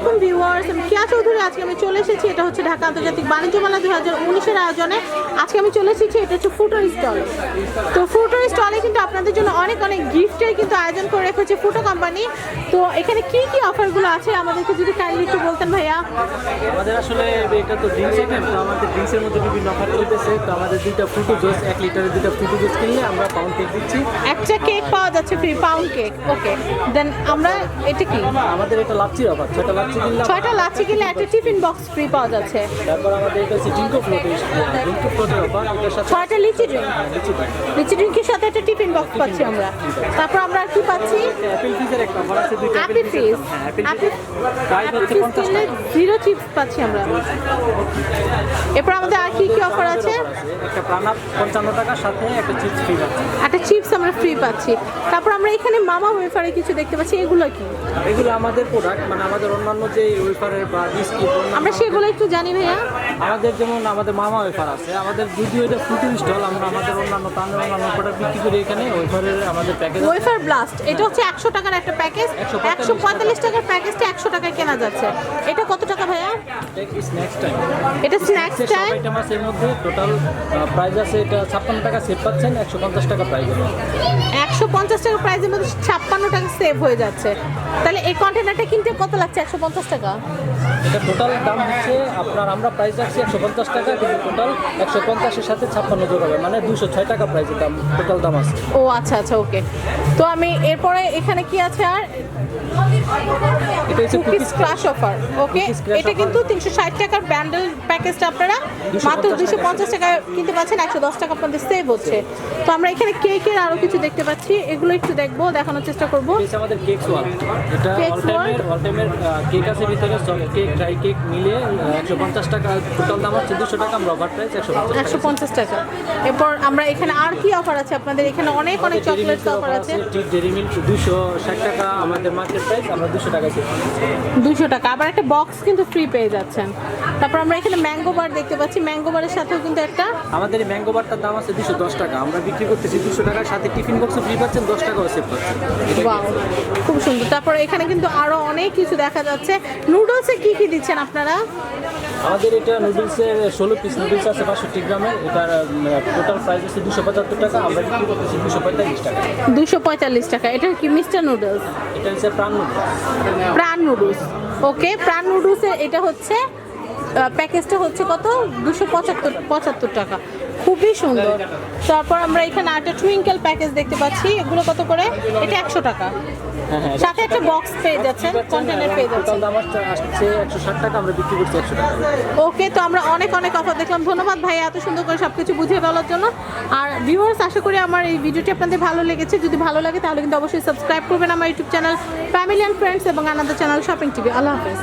আলাইকুম ভিউয়ার্স আমি কিয়া চৌধুরী আজকে আমি চলে এসেছি এটা হচ্ছে ঢাকা আন্তর্জাতিক বাণিজ্য মেলা দুই হাজার উনিশের আয়োজনে। আজকে আমি চলে এসেছি এটা হচ্ছে ফুটোর স্টলে। তো ফুটোর স্টলে কিন্তু আপনাদের জন্য অনেক অনেক গিফটের কিন্তু আয়োজন করে রেখেছে ফুটো কোম্পানি। তো এখানে কি কি অফারগুলো আছে? আমাদেরকে যদি কাইন্ডলি একটু বলতেন ভাইয়া। আমাদের আসলে এটা তো ড্রিঙ্কস আইটেম তো আমাদের ড্রিঙ্কসের মধ্যে বিভিন্ন অফার চলতেছে। তো আমাদের দুইটা ফ্রুটো জুস এক লিটারের দুইটা ফ্রুটো জুস কিনলে আমরা পাউন্ড কেক দিচ্ছি। একটা কেক পাওয়া যাচ্ছে free pound cake okay then আমরা এটা কি? আমাদের এটা লাচ্ছির অফার ছয়টা লাচ্ছি কিনলে ছয়টা লাচি কিনলে একটা টিফিন বক্স ফ্রি পাওয়া যাচ্ছে। তারপর আমাদের এটা হচ্ছে জিঙ্কো ফ্লোটের জিঙ্কো ফ্লোটের অফার এটার সাথে ছয়টা লিচি ড্রিঙ্ক লিচি দিই লিচি ড্রিঙ্কের সাথে একটা টিফিন বক্স পাচ্ছি আমরা। তারপর আমরা আর কি পাচ্ছি? অ্যাপেল ফিজের একটা অফার আছে দুইটা Appy Fizz Apple Fizz price হচ্ছে কিনলে জিরো চিপস পাচ্ছি আমরা। এরপর আমাদের আর কি কি অফার আছে? একটা প্রাণা পঞ্চান্ন টাকার সাথে একটা চিপস ফ্রি আছে একটা চিপস আমরা ফ্রি পাচ্ছি। তারপর আমরা এখানে মামা ওয়েফারে কিছু দেখতে পাচ্ছি। এগুলো কি? এগুলো আমাদের প্রোডাক্ট মানে আমাদের অন্যান্য যে ওয়েফারের বা বিস্কিট আমরা সেগুলো একটু জানি ভাইয়া। আমাদের যেমন আমাদের মামা ওয়েফার আছে আমাদের যদিও এটা ফুটিং স্টল আমরা আমাদের অন্যান্য তানের অন্যান্য প্রোডাক্ট বিক্রি করি এখানে ওয়েফারের আমাদের প্যাকেজ ওয়েফার ব্লাস্ট এটা হচ্ছে একশো টাকার একটা প্যাকেজ একশো পঁয়তাল্লিশ টাকার প্যাকেজটা একশো টাকায় কেনা যাচ্ছে। এটা কত টাকা ভাইয়া? এটা স্ন্যাক্স টাইম আইটেম আছে এর মধ্যে টোটাল প্রাইস আছে এটা ছাপ্পান্ন টাকা সেভ পাচ্ছেন একশো পঞ্চাশ টাকা প্রাইস একশো পঞ্চাশ মধ্যে ছাপ্পান্ন টাকা সেভ হয়ে যাচ্ছে। তাহলে এই কন্টেনারটা কিনতে কত লাগছে? একশো পঞ্চাশ টাকা। এটা টোটাল দাম হচ্ছে আপনার আমরা প্রাইস রাখছি একশো পঞ্চাশ টাকা কিন্তু টোটাল একশো পঞ্চাশের সাথে ছাপ্পান্ন যোগ হবে। মানে দুশো ছয় টাকা প্রাইসের দাম টোটাল দাম আছে। ও আচ্ছা আচ্ছা ওকে তো আমি এরপরে এখানে কি আছে আর? এটা হচ্ছে কুকিজ ক্রাশ অফার ওকে এটা কিন্তু তিনশো ষাট টাকার ব্যান্ডেল প্যাকেজটা আপনারা মাত্র দুশো টাকা পঞ্চাশ টাকায় কিনতে পাচ্ছেন একশো দশ টাকা আপনাদের সেভ হচ্ছে। তো আমরা এখানে কেকের আরও কিছু দেখতে পাচ্ছি এগুলো একটু দেখব দেখানোর চেষ্টা করব। এটা আমাদের কেক ওয়াল এটা অল টাইমের অল টাইমের কেক আছে ভিতরে সব কেক ড্রাই কেক মিলে একশো পঞ্চাশ টাকা টোটাল দাম হচ্ছে দুশো টাকা আমরা অফার প্রাইস একশো পঞ্চাশ একশো পঞ্চাশ টাকা। এরপর আমরা এখানে আর কি অফার আছে আপনাদের? এখানে অনেক অনেক চকলেটস অফার আছে। ডেরি মিল্ক দুশো ষাট টাকা আমাদের মার্কেট প্রাইস আমরা দুশো টাকা দিচ্ছি দুশো টাকা। আবার একটা বক্স কিন্তু ফ্রি পেয়ে যাচ্ছেন। তারপর আমরা এখানে ম্যাঙ্গো বার দেখতে পাচ্ছি। ম্যাঙ্গো বারের সাথেও কিন্তু একটা আমাদের এই ম্যাঙ্গো বারটার দাম আছে দুশো দশ টাকা। আমরা বিক্রি করতেছি দুশো টাকার সাথে টিফিন বক্সও ফ্রি পাচ্ছেন দশ টাকাও সেভ পাচ্ছেন। খুব সুন্দর। তারপর এখানে কিন্তু আরও অনেক কিছু দেখা যাচ্ছে। নুডলসে কি কি দিচ্ছেন আপনারা? আমাদের এটা নুডলসের ষোলো পিস নুডলস আছে বাষট্টি গ্রামের। এটার টোটাল প্রাইস আছে দুশো পঁচাত্তর টাকা আমরা বিক্রি করতেছি দুশো পঁয়তাল্লিশ টাকা। দুশো পঁয়তাল্লিশ টাকা। এটা কি মিস্টার নুডলস? এটা হচ্ছে প্রাণ নুডলস। প্রাণ নুডলস। ওকে প্রাণ নুডলসের এটা হচ্ছে প্যাকেজটা হচ্ছে কত? দুশো পঁচাত্তর পঁচাত্তর টাকা। খুবই সুন্দর। তারপর আমরা এখানে একটা টুইঙ্কেল প্যাকেজ দেখতে পাচ্ছি। এগুলো কত করে? এটা একশো টাকা। হ্যাঁ হ্যাঁ সাথে একটা বক্স পেয়ে যাচ্ছেন কন্টেনার পেয়ে যাচ্ছেন। দাম আসছে আসছে একশো ষাট টাকা আমরা বিক্রি করছি একশো টাকা। ওকে তো আমরা অনেক অনেক অফার দেখলাম। ধন্যবাদ ভাই এত সুন্দর করে সব কিছু বুঝিয়ে বলার জন্য। আর ভিউয়ার্স আশা করি আমার এই ভিডিওটি আপনাদের ভালো লেগেছে। যদি ভালো লাগে তাহলে কিন্তু অবশ্যই সাবস্ক্রাইব করবেন আমার YouTube channel family and friends এবং আনাদের চ্যানেল শপিং টিভি আল্লাহ হাফেজ।